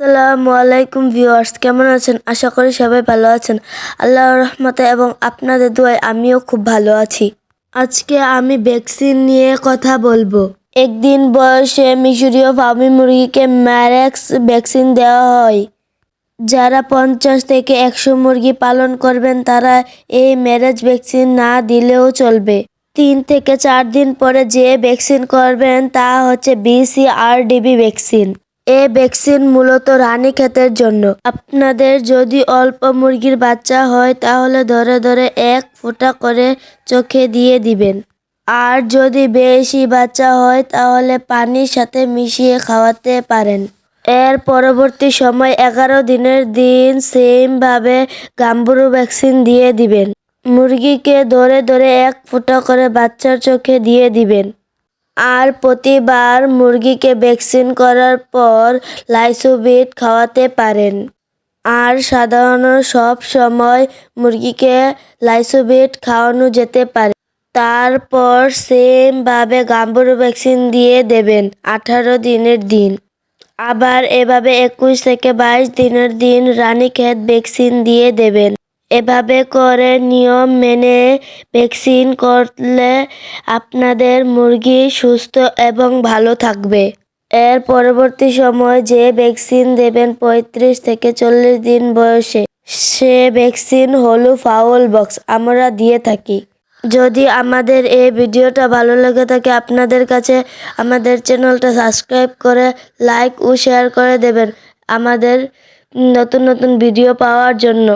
আসসালামু আলাইকুম ভিউয়ার্স, কেমন আছেন? আশা করি সবাই ভালো আছেন। আল্লাহর রহমতে এবং আপনাদের দোয়ায় আমিও খুব ভালো আছি। আজকে আমি ভ্যাকসিন নিয়ে কথা বলব। একদিন বয়সে মিশরীয় ফার্মি মুরগিকে ম্যারেক্স ভ্যাকসিন দেওয়া হয়। যারা পঞ্চাশ থেকে একশো মুরগি পালন করবেন, তারা এই ম্যারেজ ভ্যাকসিন না দিলেও চলবে। তিন থেকে চার দিন পরে যে ভ্যাকসিন করবেন, তা হচ্ছে বিসিআরডিবি ভ্যাকসিন। এ ভ্যাকসিন মূলত রানী রানীক্ষেতের জন্য। আপনাদের যদি অল্প মুরগির বাচ্চা হয়, তাহলে ধরে ধরে এক ফোঁটা করে চোখে দিয়ে দিবেন। আর যদি বেশি বাচ্চা হয়, তাহলে পানির সাথে মিশিয়ে খাওয়াতে পারেন। এর পরবর্তী সময় এগারো দিনের দিন সেমভাবে গাম্বুরু ভ্যাকসিন দিয়ে দিবেন। মুরগিকে ধরে ধরে এক ফুটা করে বাচ্চার চোখে দিয়ে দিবেন। আর প্রতিবার মুরগিকে ভ্যাকসিন করার পর লাইসোবিট খাওয়াতে পারেন। আর সাধারণত সব সময় মুরগিকে লাইসোবিট খাওয়ানো যেতে পারে। তারপর সেমভাবে গাম্বুরু ভ্যাকসিন দিয়ে দেবেন আঠারো দিনের দিন। আবার এভাবে একুশ থেকে বাইশ দিনের দিন রানী রানীক্ষেত ভ্যাকসিন দিয়ে দেবেন। এভাবে করে নিয়ম মেনে ভ্যাকসিন করলে আপনাদের মুরগি সুস্থ এবং ভালো থাকবে। এর পরবর্তী সময় যে ভ্যাকসিন দেবেন পঁয়ত্রিশ থেকে চল্লিশ দিন বয়সে, সে ভ্যাকসিন হলো ফাউল বক্স, আমরা দিয়ে থাকি। যদি আমাদের এই ভিডিওটা ভালো লেগে থাকে, আপনাদের কাছে আমাদের চ্যানেলটা সাবস্ক্রাইব করে লাইক ও শেয়ার করে দেবেন আমাদের নতুন নতুন ভিডিও পাওয়ার জন্য।